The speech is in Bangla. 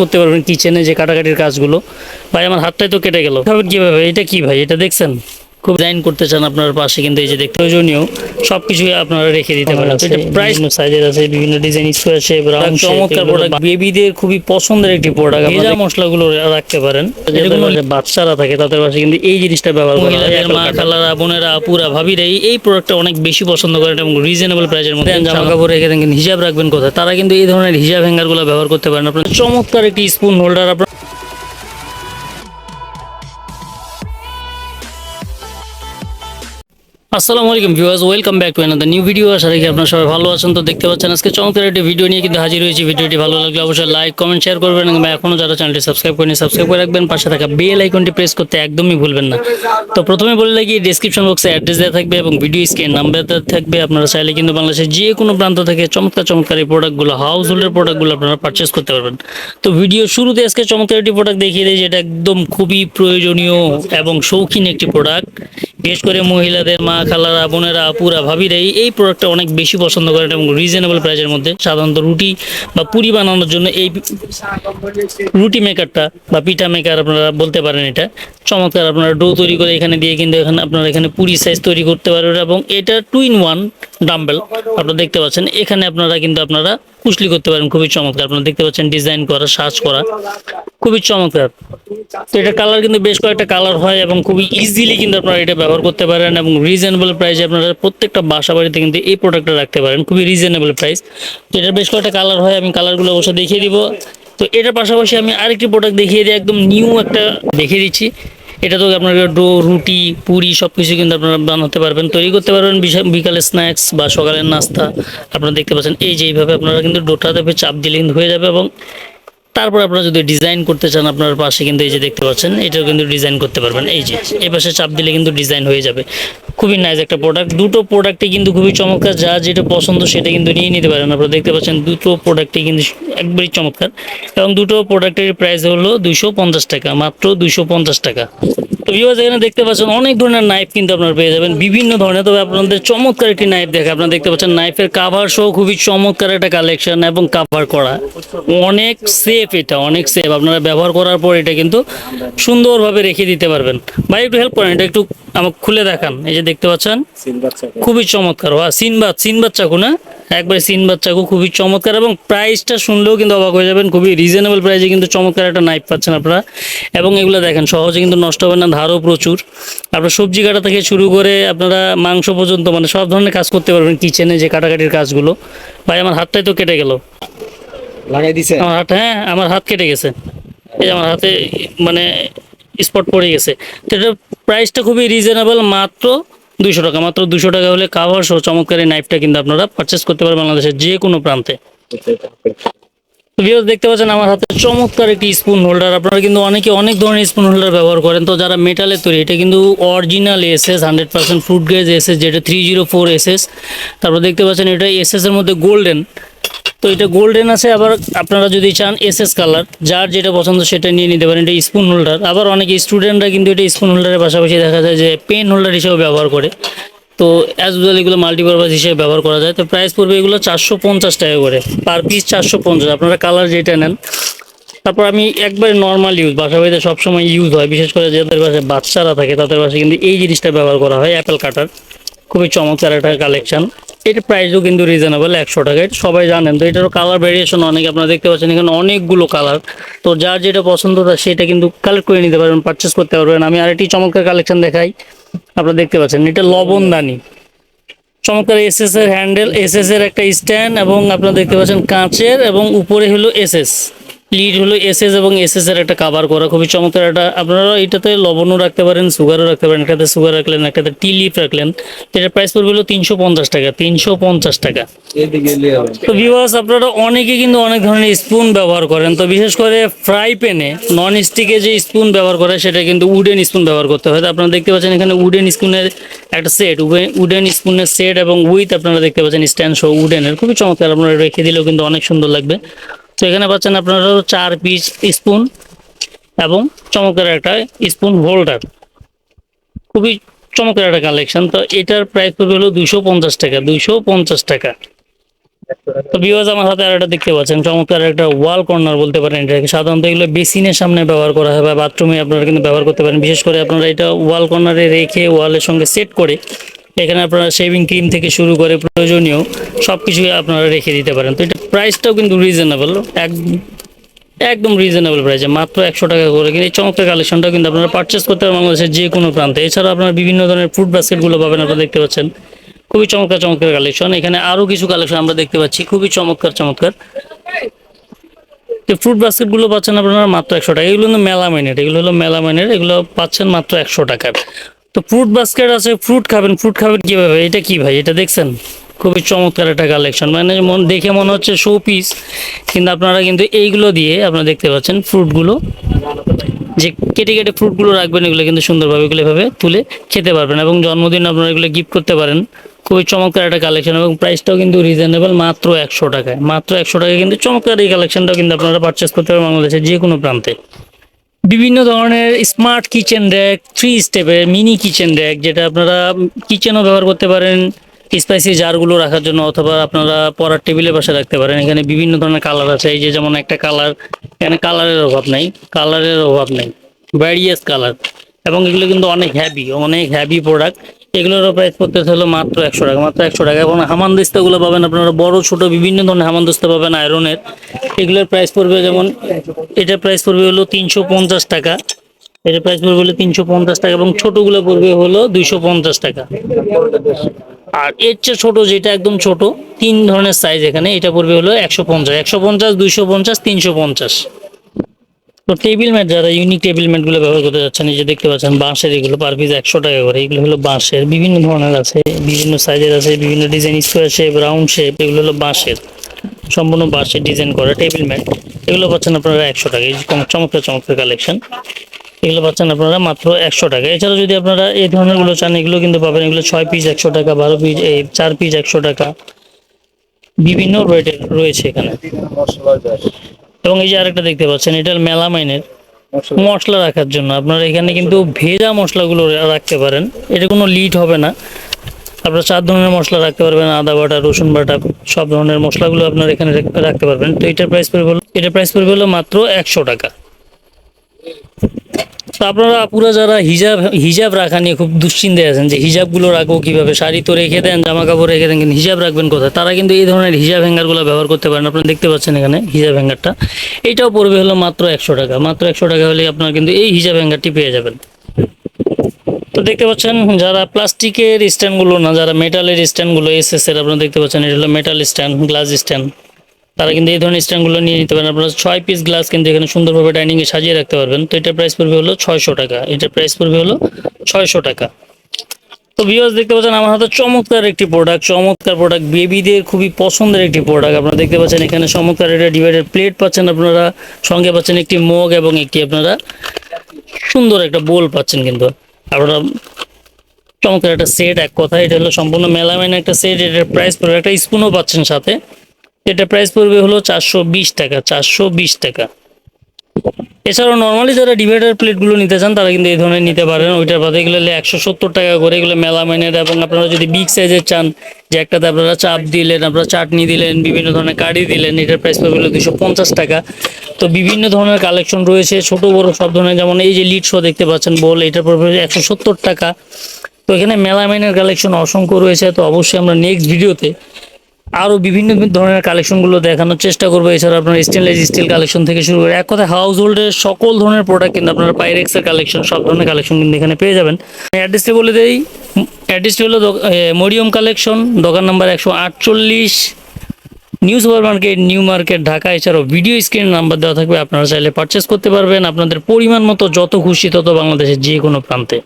করতে পারবেন কিচেনে যে কাটাকাটির কাজগুলো। ভাই, আমার হাতটাই তো কেটে গেল। কীভাবে? এটা কি ভাই? এটা দেখছেন? খুব ডিজাইন করতে চান আপনার পাশে কিন্তু এই যে দেখতে প্রয়োজনীয় সব কিছুই আপনারা রেখে দিতে পারেন। এটা প্রাইস সাইজের আছে বিভিন্ন ডিজাইন চমৎকার প্রোডাক্ট বেবিদের খুবই পছন্দের একটি প্রোডাক্ট ভেজা মশলাগুলো রাখতে পারেন। যেগুলো বাচ্চারা থাকে তাদের পাশে কিন্তু এই জিনিসটা ব্যবহার করা মা খালারা বোনেরা আপুরা ভাবিরা এই প্রোডাক্টটা অনেক বেশি পছন্দ করেন এবং রিজনেবল প্রাইসের মধ্যে জামা কাপড় রেখে দেন হিসাব রাখবেন কোথায়? তারা কিন্তু এই ধরনের হিসাব হ্যাঙ্গারগুলো ব্যবহার করতে পারেন। আপনার চমৎকার একটি স্পুন হোল্ডার আপনার আসসালামু আলাইকুম viewers, welcome back to another new video আশা রাখি আপনারা সবাই ভালো আছেন। তো দেখতে পাচ্ছেন আজকে চমৎকার একটি ভিডিও নিয়ে কিন্তু হাজির হয়েছি। ভিডিওটি ভালো লাগলে অবশ্যই লাইক কমেন্ট শেয়ার করবেন এবং এখনও যারা চ্যানেলটি সাবস্ক্রাইব করেনি সাবস্ক্রাইব করে রাখবেন। পাশে থাকা বেল আইকনটি প্রেস করতে একদমই ভুলবেন না। তো প্রথমে বলে রাখি ডিসক্রিপশন বক্সে অ্যাড্রেস দেওয়া থাকবে এবং ভিডিও স্ক্রিন নাম্বার দেওয়া থাকবে। আপনারা চাইলে কিন্তু বাংলাদেশের যে কোনো প্রান্ত থেকে চমৎকার চমৎকার এই প্রোডাক্টগুলো হাউস হোল্ডের প্রোডাক্টগুলো আপনারা পারচেস করতে পারবেন। তো ভিডিও শুরুতে আজকে চমৎকার একটি প্রোডাক্ট দেখিয়ে দিই, যেটা একদম খুবই প্রয়োজনীয় এবং শৌখিন একটি প্রোডাক্ট বিশেষ করে মহিলাদের, মা খালারা, বোনেরা, আপুরা, ভাবিরা এই প্রোডাক্টটা অনেক বেশি পছন্দ করেন এবং রিজনেবল প্রাইসের মধ্যে সাধারণত রুটি বা পুরি বানানোর জন্য এই রুটি মেকারটা বা পিঠা মেকার আপনারা বলতে পারেন এটা। চমৎকার, আপনারা ডো তৈরি করে এখানে দিয়ে কিন্তু এখানে আপনারা এখানে পুরি সাইজ তৈরি করতে পারবেন এবং এটা টু ইন ওয়ান ডাম্বেল আপনারা দেখতে পাচ্ছেন। এখানে আপনারা কিন্তু আপনারা কুশলি করতে পারেন, খুবই চমৎকার। আপনারা দেখতে পাচ্ছেন ডিজাইন করা, সাজ করা, খুবই চমৎকার। তো এটা কালার কিন্তু বেশ কয়েকটা কালার হয় এবং খুবই ইজিলি কিন্তু আপনারা এটা ব্যবহার করতে পারেন এবং রিজনেবল প্রাইসে আপনারা প্রত্যেকটা বাসা বাড়িতে কিন্তু এই প্রোডাক্টটা রাখতে পারেন, খুবই রিজনেবল প্রাইস তো এটার বেশ কয়েকটা কালার হয়, আমি কালারগুলো অবশ্যই দেখিয়ে দিব। তো এটার পাশাপাশি আমি আরেকটি প্রোডাক্ট দেখিয়ে দিই একদম নিউ একটা দেখিয়ে দিচ্ছি। এটা তো আপনারা ডো রুটি, পুরি সব কিছু কিন্তু আপনারা বানাতে পারবেন। তৈরি করতে পারবেন বিকালে স্ন্যাক্স বা সকালের নাস্তা। আপনারা দেখতে পাচ্ছেন এই যে এইভাবে আপনারা কিন্তু ডোটাতে চাপ দিলে কিন্তু হয়ে যাবে এবং তারপর আপনারা যদি ডিজাইন করতে চান আপনার পাশে কিন্তু এই যে দেখতে পাচ্ছেন, এটাও কিন্তু ডিজাইন করতে পারবেন। এই যে, এই পাশে চাপ দিলে কিন্তু ডিজাইন হয়ে যাবে। খুবই নাইস একটা প্রোডাক্ট দুটো প্রোডাক্টই কিন্তু খুবই চমৎকার। যা যেটা পছন্দ সেটা কিন্তু নিয়ে নিতে পারেন। আপনারা দেখতে পাচ্ছেন দুটো প্রোডাক্টই কিন্তু একবারই চমৎকার। এবং দুটো প্রোডাক্টের প্রাইস হলো দুশো টাকা, মাত্র দুশো টাকা। তো ভিউয়ার্স এখানে দেখতে পাচ্ছেন অনেক ধরনের নাইফ কিন্তু আপনারা পেয়ে যাবেন। বিভিন্ন ধরনের। তবে আপনাদের চমৎকার একটি নাইফ দেখে আপনারা দেখতে পাচ্ছেন নাইফের কাভার সহ খুবই চমৎকার একটা কালেকশন এবং কাভার করা। অনেক সেফ এটা, অনেক সেফ আপনারা ব্যবহার করার পর এটা কিন্তু সুন্দরভাবে রেখে দিতে পারবেন। ভাই, একটু হেল্প করেন। এটা একটু আমাকে খুলে দেখান। এই যে দেখতে পাচ্ছেন? খুবই চমৎকার ওয়া সিনবাদ সিনবাদ চাকু না? একবারে সিনবাদ চাকু খুবই চমৎকার এবং প্রাইসটা শুনলেও কিন্তু অবাক হয়ে যাবেন খুবই রিজনেবল প্রাইসে কিন্তু চমৎকার একটা নাইফ পাচ্ছেন আপনারা। এবং এগুলো দেখেন সহজে কিন্তু নষ্ট হবে না ধারও প্রচুর। আপনার সবজি কাটা থেকে শুরু করে আপনারা মাংস পর্যন্ত মানে সব ধরনের কাজ করতে পারবেন কিচেনে যে কাটাকাটির কাজগুলো। ভাই আমার হাতটাই তো কেটে গেল। লাগাই দিছে। আমার হাত হ্যাঁ আমার হাত কেটে গেছে। এই আমার হাতে মানে স্পট পড়ে গেছে। তো এটার প্রাইসটা খুবই রিজনেবল মাত্র দুশো টাকা। মাত্র দুশো টাকা হলে কাভার সহ চমৎকার এই নাইফটা কিন্তু আপনারা পারচেস করতে পারেন বাংলাদেশের যে কোনো প্রান্তে। দেখতে পাচ্ছেন আমার হাতে চমৎকার একটি স্পুন হোল্ডার আপনারা কিন্তু অনেকে অনেক ধরনের স্পুন হোল্ডার ব্যবহার করেন। তো যারা মেটালের তৈরি, এটা কিন্তু original S S hundred percent fruit grade SS যেটা থ্রি জিরো ফোর এসএস তারপর দেখতে পাচ্ছেন এটা এসএস এর মধ্যে গোল্ডেন তো এটা গোল্ডেন আছে, আবার আপনারা যদি চান এস এস কালার যার যেটা পছন্দ সেটা নিয়ে নিতে পারেন, এটা স্পুন হোল্ডার আবার অনেকে স্টুডেন্টরা কিন্তু এটা স্পুন হোল্ডারের পাশাপাশি দেখা যায় যে পেন হোল্ডার হিসেবে ব্যবহার করে। তো অ্যাজ ইউজুয়াল এগুলো মাল্টিপারপাস হিসেবে ব্যবহার করা যায়। তো প্রাইস পড়বে এগুলো চারশো পঞ্চাশ টাকা করে। পার পিস চারশো পঞ্চাশ। আপনারা কালার যেটা নেন, তারপর আমি একবারে নর্মাল ইউজ বাসা বাড়িতে সবসময় ইউজ হয়। বিশেষ করে যাদের বাসায় বাচ্চারা থাকে, তাদের বাসায় কিন্তু এই জিনিসটা ব্যবহার করা হয় অ্যাপেল কাটার খুবই চমৎকার একটা কালেকশন এটার প্রাইসও কিন্তু রিজনেবল একশো টাকা। এটা সবাই জানেন। তো এটারও কালার ভেরিয়েশন অনেক, আপনারা দেখতে পাচ্ছেন এখানে অনেকগুলো কালার তো যার যেটা পছন্দ তার সেটা কিন্তু কালেক্ট করে নিতে পারবেন পারচেস করতে পারবেন। আমি আরেকটি চমৎকার কালেকশন দেখাই। আপনারা দেখতে পাচ্ছেন, এটা লবণদানি। চমৎকার এস এর হ্যান্ডেল এস এর একটা স্ট্যান্ড এবং আপনারা দেখতে পাচ্ছেন কাঁচের এবং উপরে হলো এসএস লিড হলো এসএস এবং এসএস এর একটা কাভার করা। খুবই চমৎকার একটা আপনারা এটাতে লবণও রাখতে পারেন সুগারও রাখতে পারেন একটাতে সুগার রাখলেন একটাতে টি লিপ রাখলেন। এটার প্রাইস পড়বে হলো তিনশো পঞ্চাশ টাকা তিনশো পঞ্চাশ টাকা। তো ভিউয়ার্স আপনারা অনেকে কিন্তু অনেক ধরনের স্পুন ব্যবহার করেন। তো বিশেষ করে ফ্রাই প্যানে নন স্টিকে যে স্পুন ব্যবহার করে সেটা কিন্তু উডেন স্পুন ব্যবহার করতে হয়। তো আপনারা দেখতে পাচ্ছেন এখানে উডেন স্পুনের একটা সেট উডেন স্পুনের সেট এবং উইথ আপনারা দেখতে পাচ্ছেন স্ট্যান্ড সহ উডেনের খুবই চমৎকার আপনারা রেখে দিলেও কিন্তু অনেক সুন্দর লাগবে। তো এখানে পাচ্ছেন আপনারা চার পিস স্পুন এবং চমৎকার একটা স্পুন হোল্ডার খুবই চমৎকার একটা কালেকশন তো এটার প্রাইস পড়বে হলো দুশো পঞ্চাশ টাকা দুশো পঞ্চাশ টাকা। তো বিওয়াজ আমার হাতে আর একটা দেখতে পাচ্ছেন, চমৎকার একটা ওয়াল কর্নার বলতে পারেন এটাকে। সাধারণত এগুলো বেসিনের সামনে ব্যবহার করা হয় বা বাথরুমে আপনারা কিন্তু ব্যবহার করতে পারেন। বিশেষ করে আপনারা এটা ওয়াল কর্নারে রেখে ওয়ালের সঙ্গে সেট করে এখানে আপনারা শেভিং ক্রিম থেকে শুরু করে প্রয়োজনীয় সব কিছুই আপনারা রেখে দিতে পারেন। তো এটা প্রাইসটাও কিন্তু রিজনেবল এক, একদম রিজনেবল প্রাইসে মাত্র একশো টাকা করে কিন্তু এই চমৎকার কালেকশনটাও কিন্তু আপনারা পারচেস করতে পারেন বাংলাদেশের যে কোনো প্রান্তে। এছাড়া আপনারা বিভিন্ন ধরনের ফুড বাস্কেটগুলো পাবেন, আপনারা দেখতে পাচ্ছেন। খুবই চমৎকার চমৎকার কালেকশন এখানে আরও কিছু কালেকশন আমরা দেখতে পাচ্ছি, খুবই চমৎকার চমৎকার। যে ফ্রুট বাস্কেটগুলো পাচ্ছেন আপনারা মাত্র একশো টাকা। এগুলো হলো মেলামাইনের, এগুলো হলো মেলা মেলামাইনের, এগুলো পাচ্ছেন মাত্র একশো টাকার। তো ফ্রুট বাস্কেট আছে ফ্রুট খাবেন ফ্রুট খাবেন কীভাবে? এটা কি ভাই? এটা দেখছেন? খুবই চমৎকার একটা কালেকশন মানে মন, দেখে মনে হচ্ছে শো পিস কিন্তু আপনারা কিন্তু এইগুলো দিয়ে আপনারা দেখতে পাচ্ছেন ফ্রুটগুলো যে কেটে কেটে ফ্রুটগুলো রাখবেন, এগুলো কিন্তু সুন্দরভাবে এগুলো এভাবে তুলে খেতে পারবেন এবং জন্মদিন আপনারা এগুলো গিফট করতে পারেন। খুবই চমৎকার একটা কালেকশন এবং প্রাইসটাও কিন্তু রিজনেবল মাত্র একশো টাকায়। মাত্র একশো টাকায় কিন্তু চমৎকার এই কালেকশনটাও কিন্তু আপনারা পারচেস করতে পারেন বাংলাদেশের যে কোনো প্রান্তে। বিভিন্ন ধরনের স্মার্ট কিচেন র্যাক থ্রি স্টেপের মিনি কিচেন র্যাক যেটা আপনারা কিচেনও ব্যবহার করতে পারেন স্পাইসি জারগুলো রাখার জন্য অথবা আপনারা পড়ার টেবিলের পাশে রাখতে পারেন। এখানে বিভিন্ন ধরনের কালার আছে। এই যে যেমন একটা কালার এখানে কালারের অভাব নেই। কালারের অভাব নেই। ভ্যারিয়াস কালার এবং এগুলো কিন্তু অনেক হ্যাভি অনেক হ্যাভি প্রোডাক্ট এগুলোর প্রাইস পড়তে হলো মাত্র একশো টাকা, মাত্র একশো টাকা। এবং হামানদিস্তাগুলো পাবেন আপনারা, বড়, ছোট, বিভিন্ন ধরনের হামানদিস্তা পাবেন আয়রনের এগুলোর প্রাইস পড়বে যেমন, এটার প্রাইস পড়বে হলো তিনশো পঞ্চাশ টাকা। এটার প্রাইস পড়বে হলো তিনশো পঞ্চাশ টাকা এবং ছোটগুলো পড়বে হলো দুইশো পঞ্চাশ টাকা। আর এর চেয়ে ছোট যেটা একদম ছোট, তিন ধরনের সাইজ এখানে, এটা পড়বে হলো একশো পঞ্চাশ। একশো পঞ্চাশ, দুইশো পঞ্চাশ, তিনশো পঞ্চাশ। তো টেবিল ম্যাট যারা ইউনিক টেবিল ম্যাটগুলো ব্যবহার করতে যাচ্ছেন, এই যে দেখতে পাচ্ছেন, বাঁশের এগুলো পার পিস একশো টাকা করে, এগুলো হলো বাঁশের, বিভিন্ন ধরনের আছে, বিভিন্ন সাইজের আছে, বিভিন্ন design square shape round shape এগুলো হলো বাঁশের, সম্পূর্ণ বাঁশের ডিজাইন করা টেবিল ম্যাট এগুলো পাচ্ছেন আপনারা একশো টাকা, এই চমৎকার চমৎকার কালেকশন এগুলো পাচ্ছেন আপনারা মাত্র একশো টাকা এছাড়া যদি আপনারা এই ধরনেরগুলো চান, এগুলো কিন্তু পাবেন, এগুলো ছয় পিস একশো টাকা, বারো পিস এই চার পিস একশো টাকা, বিভিন্ন রেটের রয়েছে এখানে। এবং এই যে আরেকটা দেখতে পাচ্ছেন এটা মেলামাইনের মশলা। মশলা রাখার জন্য। আপনারা এখানে কিন্তু ভেজা মশলাগুলো রাখতে পারেন। এটা কোনো লিড হবে না। আপনারা চার ধরনের মশলা রাখতে পারবেন আদা বাটা রসুন বাটা সব ধরনের মশলাগুলো আপনারা এখানে রাখতে পারবেন। তো এটার প্রাইস পড়বে হলো এটার প্রাইস পড়বে হলো মাত্র একশো টাকা। তো আপনারা পুরো যারা হিজাব হিজাব রাখা নিয়ে খুব দুশ্চিন্তায় আছেন যে হিজাবগুলো রাখব কীভাবে? শাড়ি তো রেখে দেন জামা কাপড় রেখে দেন, কিন্তু হিজাব রাখবেন কোথায়? তারা কিন্তু এই ধরনের হিজাব হ্যাঙ্গারগুলো ব্যবহার করতে পারেন। আপনারা দেখতে পাচ্ছেন এখানে হিজাব হ্যাঙ্গারটা। এটাও পড়বে হলো মাত্র একশো টাকা। মাত্র একশো টাকা হলে আপনারা কিন্তু এই হিজাব হ্যাঙ্গারটি পেয়ে যাবেন। তো দেখতে পাচ্ছেন, যারা প্লাস্টিকের স্ট্যান্ডগুলো না, যারা মেটালের স্ট্যান্ডগুলো এসএস এর, আপনারা দেখতে পাচ্ছেন, এটা হলো মেটাল স্ট্যান্ড গ্লাস স্ট্যান্ড তারা কিন্তু এই ধরনের স্ট্যান্ডগুলো নিয়ে নিতে পারেন। আপনারা ছয় পিস গ্লাস কিন্তু এখানে সুন্দরভাবে ডাইনিংয়ে সাজিয়ে রাখতে পারবেন। তো এটার প্রাইস পড়বে হলো ছয়শো টাকা। এটার প্রাইস পড়বে হলো ছয়শো টাকা। তো ভিউয়ার্স দেখতে পাচ্ছেন, আমার হাতে চমৎকার একটি প্রোডাক্ট চমৎকার প্রোডাক্ট বেবিদের খুবই পছন্দের একটি প্রোডাক্ট আপনারা দেখতে পাচ্ছেন, এখানে চমৎকার এটা ডিভাইডেড প্লেট পাচ্ছেন আপনারা। সঙ্গে পাচ্ছেন একটি মগ এবং একটি আপনারা সুন্দর একটা বোল পাচ্ছেন কিন্তু। আপনারা চমৎকার একটা সেট এক কথা এটা হলো সম্পূর্ণ মেলামাইন একটা সেট এটার প্রাইস পড়বে। একটা স্পুনও পাচ্ছেন সাথে। এটা প্রাইস পড়বে হলো চারশো বিশ টাকা, চারশো বিশ টাকা। এছাড়াও নর্মালি যারা ডিভাইডার প্লেটগুলো নিতে চান, তারা কিন্তু এই ধরনের নিতে পারেন। ওইটার বাদে এগুলো একশো সত্তর টাকা করে এগুলো মেলা মেলামাইনের এবং আপনারা যদি বিগ সাইজের চান, যে একটাতে আপনারা চাপ দিলেন, আপনারা চাটনি দিলেন, বিভিন্ন ধরনের কারি দিলেন, এটার প্রাইস পড়বে হলো দুশো পঞ্চাশ টাকা। তো বিভিন্ন ধরনের কালেকশন রয়েছে, ছোট, বড় সব ধরনের, যেমন এই যে লিড শো দেখতে পাচ্ছেন, বল, এটার পড়বে একশো সত্তর টাকা। তো এখানে মেলা মেলামাইনের কালেকশন অসংখ্য রয়েছে, তো অবশ্যই আমরা নেক্সট ভিডিওতে আরও বিভিন্ন ধরনের কালেকশনগুলো দেখানোর চেষ্টা করব। এছাড়া আপনার স্টেনলেস স্টিল কালেকশন থেকে শুরু করে, এক কথায় হাউস হোল্ডের সকল ধরনের প্রোডাক্ট কিন্তু আপনারা পাইরেক্সের কালেকশন সব ধরনের কালেকশন কিন্তু এখানে পেয়ে যাবেন। অ্যাড্রেসটি বলে দেই। অ্যাড্রেসটি হলো মরিয়ম কালেকশন দোকান নাম্বার একশো আটচল্লিশ new super market new market Dhaka. এছাড়াও ভিডিও স্ক্রিন নাম্বার দেওয়া থাকবে, আপনারা চাইলে পারচেস করতে পারবেন। আপনাদের পরিমাণ মতো, যত খুশি তত বাংলাদেশের যে কোনো প্রান্তে।